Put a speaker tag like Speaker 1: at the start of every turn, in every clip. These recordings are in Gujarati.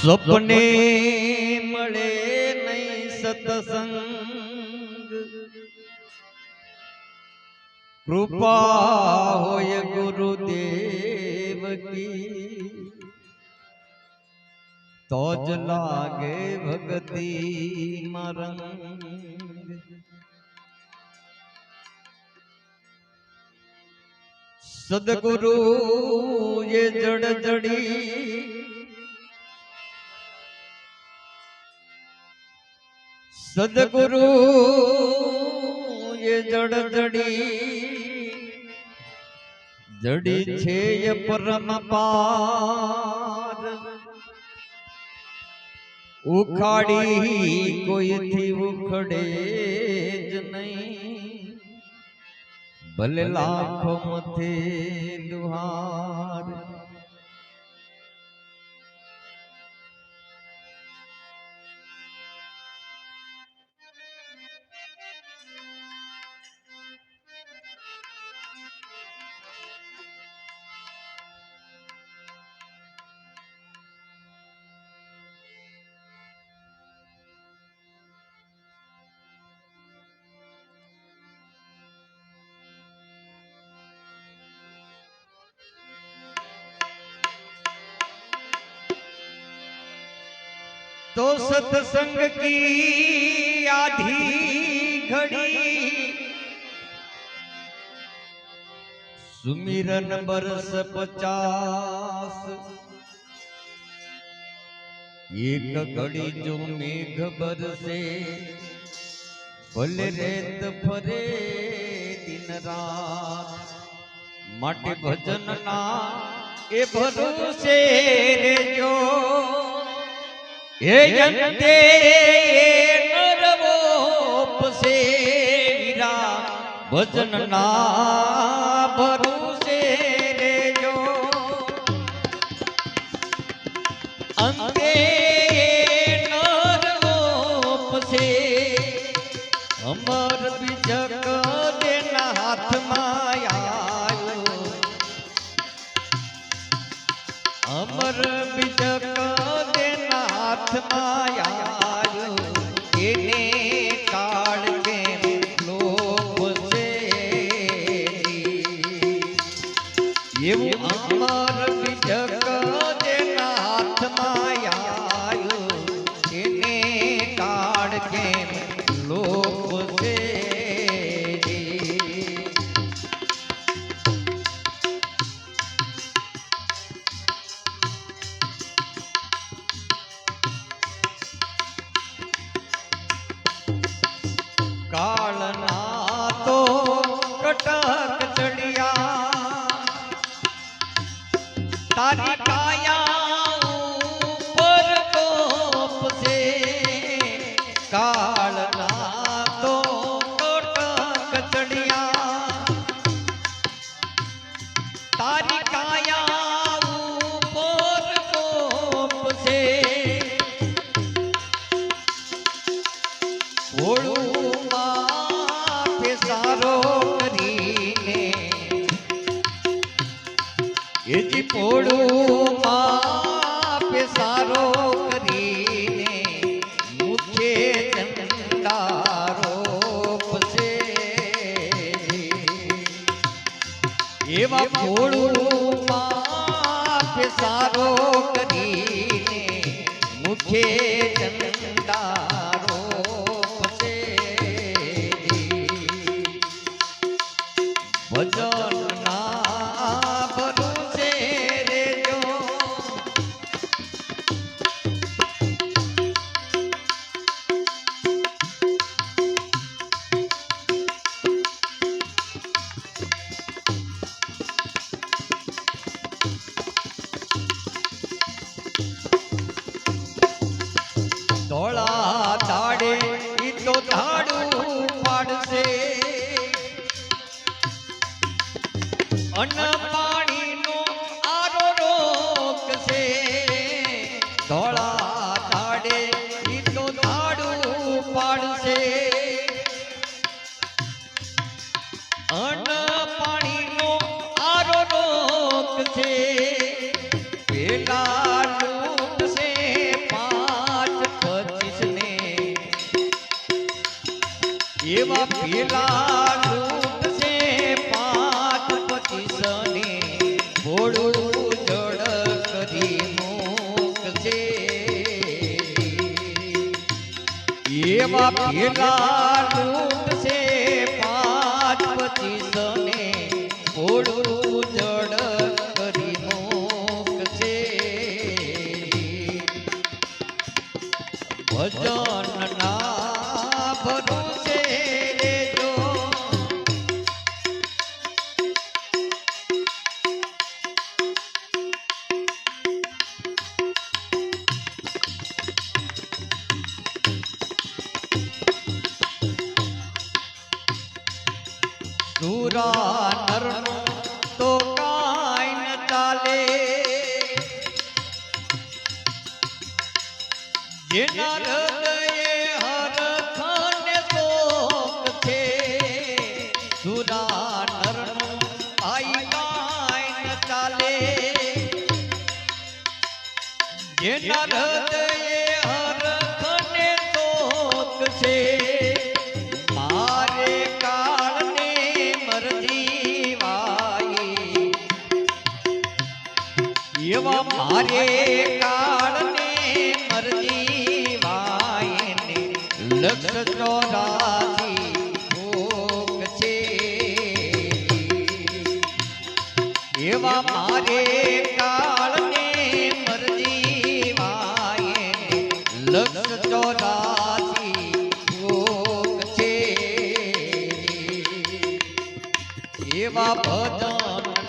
Speaker 1: સપને મળે નહીં સતસંગ કૃપા હોય ગુરુદેવ કી તો જ લાગે ભક્તિ મરંગ સદગુરુ એ જડ જડી સદગુરુ એ જડ જડી જડી છે એ પરમ પાર ઉખાડી કોઈથી ઉખડે જ નહીં ભલે લાખો મથે દુહાર तो सत्संग की आधी घड़ी। सुमिरन बरस पचास। एक घड़ी जो मेघ बरसे, भले रेत फरे दिन रात। मट भजन ना, ए भरोसे रे जो। હે જનતે નરવો પસે વીરા ભજન ના ભરોસે আমার ભોળું માથે સારો કરીને મુખે ચંડારો પસે. એવા ભોળું માથે સારો કરીને મુખે ધાડું પાડશે. અન્ન ભેગા Yeah. એવા ભજન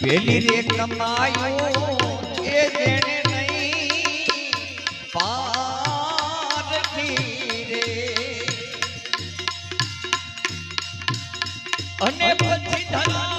Speaker 1: પેલી રે કમાયો એ જેણે નહીં પારખી રે. અને પછી ધન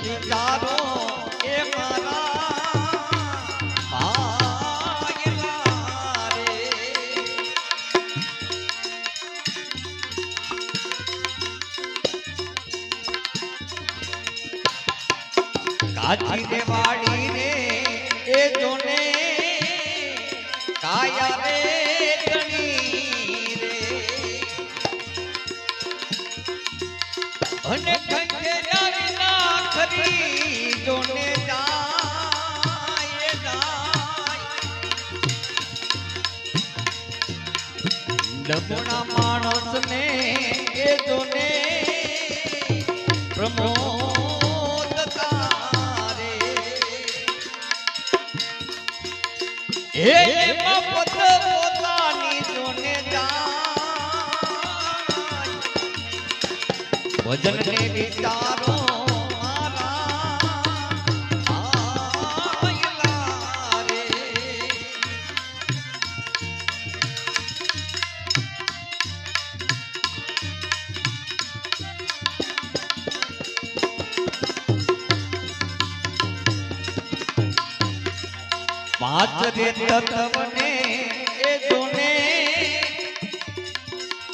Speaker 1: અધિકારો એ મારા કાચી ને વાળીને એ જોને કાયા રે. અને ડબુણા માણસને એ જોને પ્રમોદ તારે. હે મફત પોતાની જોને જાય ભજન ને વિચારો રે તત્વને એ જોને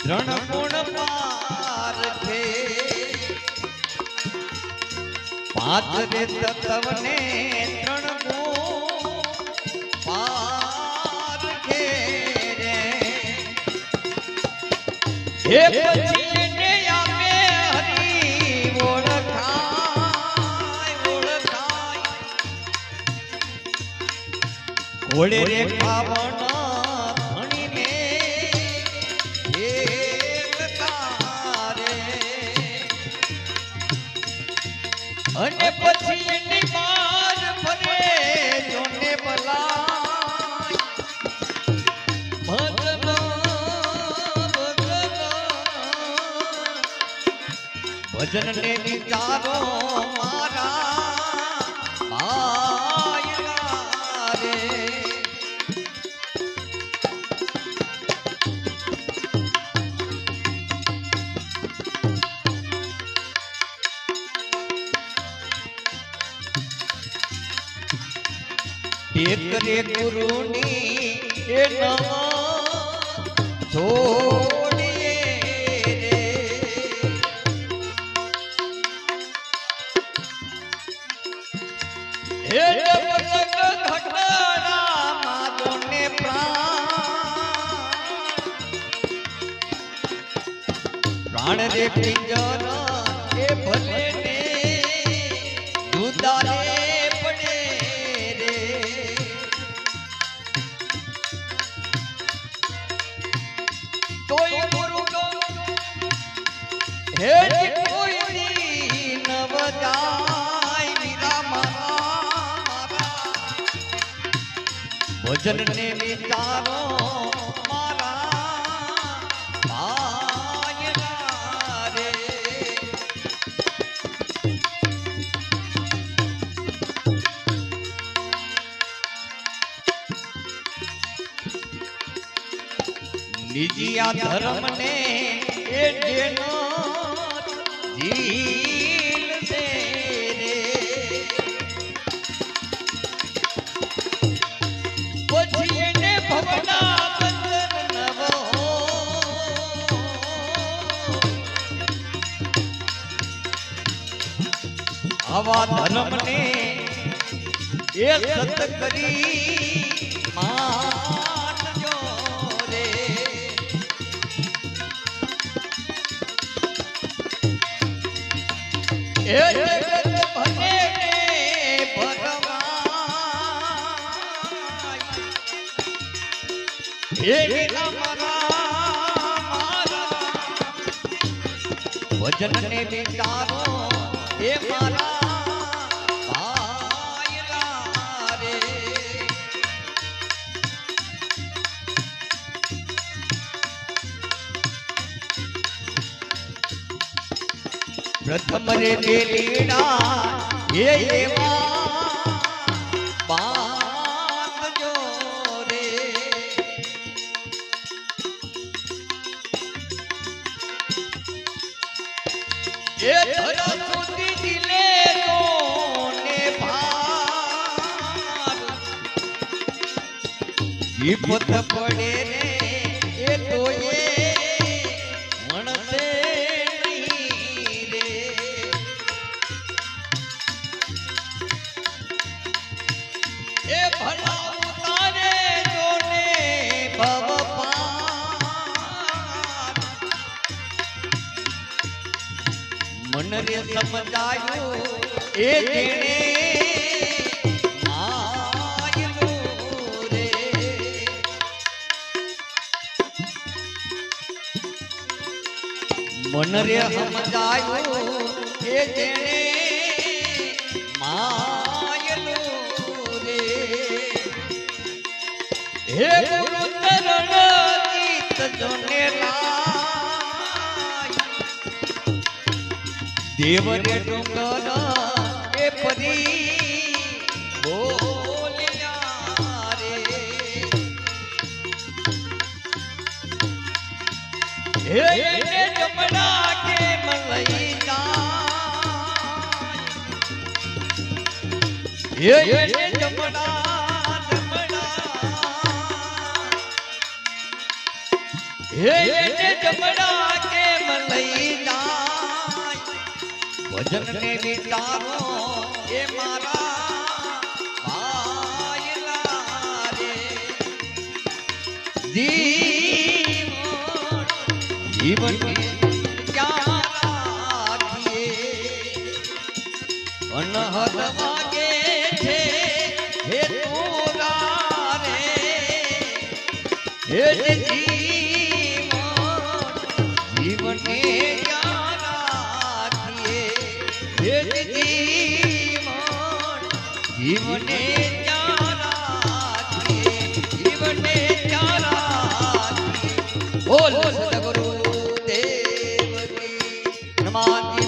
Speaker 1: ત્રણ ગુણ પાર છે. પાંચ રે તત્વને ઘોડે રે ખાવણ. અને પછી એની માર ફરે જોને ભલા ભજન ને વિચારો મારા એક રે ગુરુની એ નમ. છોડીએ ભજન ને વિચારો નિજિયા ધર્મ ને એ જેનો આવા ધર્મને એ સત કરી માનજો રે એ જગત ભલે ને ભરમાય હે વિના મારા મારા ભજન ને વિચારો હે મારા પ્રથમ રે બેલીડા હે એવા બાંધજો રે. એ ધરા પડે ને એ તો એ સમજાયું એ રે. મન રે સમજાયું એ જેણે માયલું રે. હે ગુરુ ચરણ ગીત જોને લાય દેવ રે ડુંગર એ પરી બોલ્યા રે. હે એને કે મલઈ જાય હે કે જાય ભજન ને વિચારો, એ મારા ભાયલા રે. જીવન જીવન અનહદ વાગે છે, હે તોરા રે. હે જીવન જીવને ક્યાં રાખીએ જીવને ક્યાં રાખીએ બોલ સદગુરુ દેવ કી હનુમાનજી